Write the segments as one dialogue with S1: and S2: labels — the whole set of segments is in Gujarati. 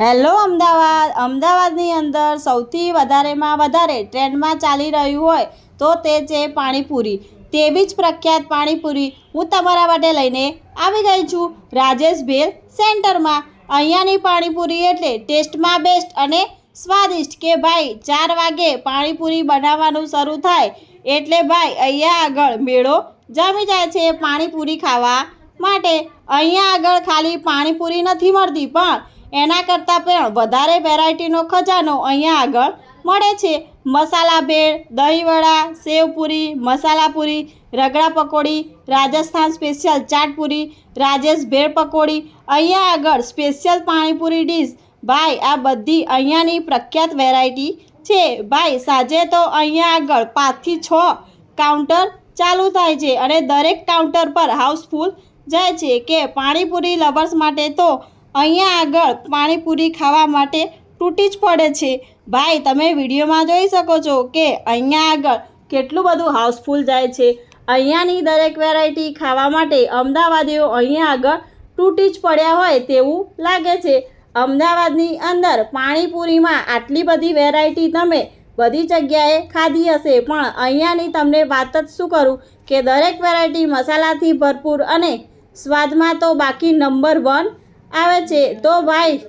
S1: હેલો અમદાવાદ. અમદાવાદની અંદર સૌથી વધારેમાં વધારે ટ્રેન્ડમાં ચાલી રહ્યું હોય તો તે છે પાણીપુરી. તેવી જ પ્રખ્યાત પાણીપુરી હું તમારા માટે લઈને આવી ગઈ છું રાજેશ ભેલ સેન્ટરમાં. અહીંયાની પાણીપુરી એટલે ટેસ્ટમાં બેસ્ટ અને સ્વાદિષ્ટ કે ભાઈ ચાર વાગે પાણીપુરી બનાવવાનું શરૂ થાય એટલે ભાઈ અહીંયા આગળ મેળો જામી જાય છે પાણીપુરી ખાવા માટે. અહીંયા આગળ ખાલી પાણીપુરી નથી મળતી પણ એના કરતાં પણ વધારે વેરાયટીનો ખજાનો અહીંયા આગળ મળે છે. મસાલા ભેળ દહીંવડા સેવપુરી મસાલાપુરી રગડા પકોડી, રાજસ્થાન સ્પેશિયલ ચાટપુરી રાજેશ ભેળ પકોડી, અહીંયા આગળ સ્પેશિયલ પાણીપુરી ડીશ. ભાઈ, આ બધી અહીંયાની પ્રખ્યાત વેરાયટી છે. ભાઈ, સાંજે તો અહીંયા આગળ પાંચથી છ કાઉન્ટર ચાલુ થાય છે અને દરેક કાઉન્ટર પર હાઉસફુલ જાય છે કે પાણીપુરી લવર્સ માટે તો અહીંયા આગળ પાણીપુરી ખાવા માટે તૂટી જ પડે છે. ભાઈ, તમે વિડીયોમાં જોઈ શકો છો કે અહીંયા આગળ કેટલું બધું હાઉસફુલ જાય છે. અહીંયાની દરેક વેરાયટી ખાવા માટે અમદાવાદીઓ અહીંયા આગળ તૂટી જ પડ્યા હોય તેવું લાગે છે. અમદાવાદની અંદર પાણીપુરીમાં આટલી બધી વેરાયટી તમે બધી જગ્યાએ ખાધી હશે, પણ અહીંયાની તમને વાત જ શું કરું કે દરેક વેરાયટી મસાલાથી ભરપૂર અને સ્વાદમાં તો બાકી નંબર વન આવે છે. તો ભાઈ,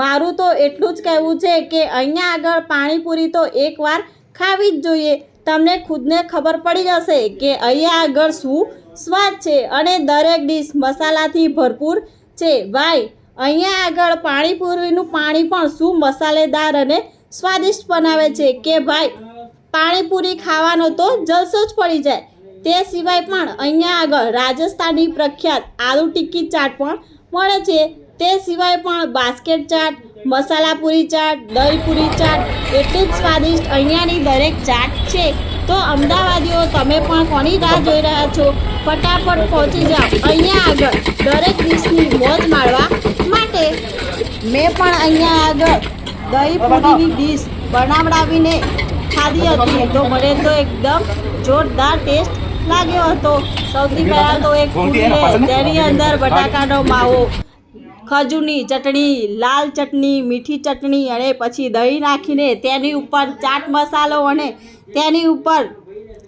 S1: મારું તો એટલું જ કહેવું છે કે અહીંયા આગળ પાણીપુરી તો એકવાર ખાવી જ જોઈએ. તમને ખુદને ખબર પડી જશે કે અહીંયા આગળ શું સ્વાદ છે અને દરેક ડીશ મસાલાથી ભરપૂર છે. ભાઈ, અહીંયા આગળ પાણીપુરીનું પાણી પણ શું મસાલેદાર અને સ્વાદિષ્ટ બનાવે છે કે ભાઈ, પાણીપુરી ખાવાનો તો જલસો જ પડી જાય. તે સિવાય પણ અહીંયા આગળ રાજસ્થાની પ્રખ્યાત આલુ ટિક્કી ચાટ પણ મળે છે. તે સિવાય પણ બાસ્કેટ ચાટ મસાલાપુરી ચાટ દહીંપુરી ચાટ એટલી જ સ્વાદિષ્ટ અહીંયાની દરેક ચાટ છે. તો અમદાવાદીઓ, તમે પણ કોની રાહ જોઈ રહ્યા છો? ફટાફટ પહોંચી જાઓ. અહીંયા આગળ દરેક ડીશની મોજ માણવા માટે. મેં પણ અહીંયા આગળ દહીંપુરીની ડીશ બનાવડાવીને ખાધી હતી. તો મને તો એકદમ જોરદાર ટેસ્ટ લાગ્યો હતો. સૌથી પહેલાં તો એક પૂરી તેની અંદર બટાકાનો માવો ખજૂરની ચટણી લાલ ચટણી મીઠી ચટણી અને પછી દહીં નાખીને તેની ઉપર ચાટ મસાલો અને તેની ઉપર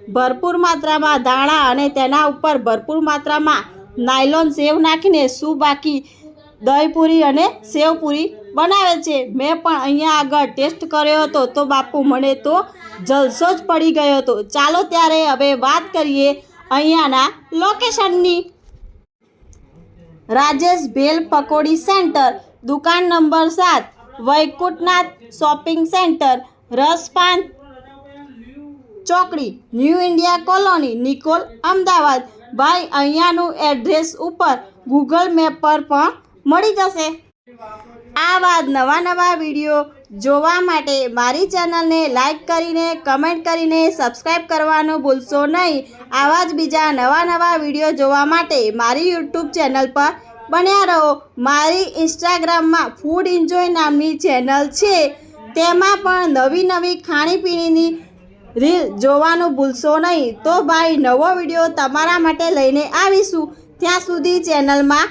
S1: ભરપૂર માત્રામાં ધાણા અને તેના ઉપર ભરપૂર માત્રામાં નાયલોન સેવ નાખીને શું બાકી? દહીંપૂરી અને સેવપૂરી બનાવે છે. મેં પણ અહીંયા આગળ ટેસ્ટ કર્યો હતો તો બાપુ મને તો જલસો જ પડી ગયો હતો. ચાલો ત્યારે હવે વાત કરીએ અહીંયાના લોકેશનની રાજેશ ભેલ પકોડી સેન્ટર, દુકાન નંબર સાત, વૈકુંઠનાથ શોપિંગ સેન્ટર, રસપાન ચોકડી, new India colony, Nikol Ahmedabad. ભાઈ, અહીંયાનું એડ્રેસ ઉપર ગૂગલ મેપ પર પણ મળી જશે. આવા નવા નવા વીડિયો જોવા માટે મારી ચેનલને લાઈક કરીને, કમેન્ટ કરીને સબસ્ક્રાઈબ કરવાનું ભૂલશો નહીં. આવા જ બીજા નવા નવા વીડિયો જોવા માટે મારી યુટ્યુબ ચેનલ પર બન્યા રહો. મારી ઇન્સ્ટાગ્રામમાં ફૂડ એન્જોય નામની ચેનલ છે. તેમાં પણ નવી નવી ખાણીપીણીની રીલ જોવાનું ભૂલશો નહીં. તો ભાઈ, નવો વીડિયો તમારા માટે લઈને આવીશું. ત્યાં સુધી ચેનલમાં